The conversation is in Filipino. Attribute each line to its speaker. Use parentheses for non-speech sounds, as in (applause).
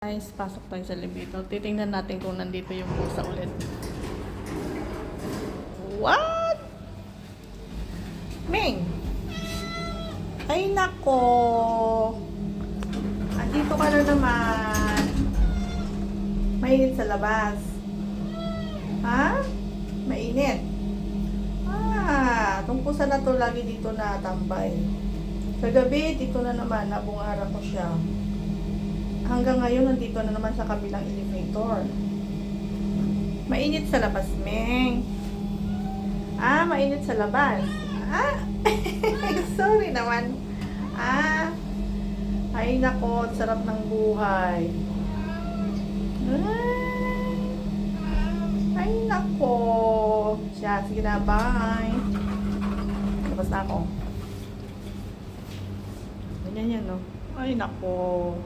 Speaker 1: Guys, pasok tayo sa elevator. Titingnan natin kung nandito yung pusa ulit. What? Ming! Ay, nako! Andito ka na naman. Mainit sa labas. Ha? Mainit? Ah, itong pusa na to lagi dito na tambay. Kagabi, dito na naman, nabungara ko siya hanggang ngayon nandito na naman sa kabilang elevator. Mainit sa labas, Meng. Ah, mainit sa labas. Ah, (laughs) sorry naman. Ah, ay nako, sarap ng buhay. Ay, ay nako. Siya, sige na, bye. Labas na ako. Ganyan yan, no? Ay, nako.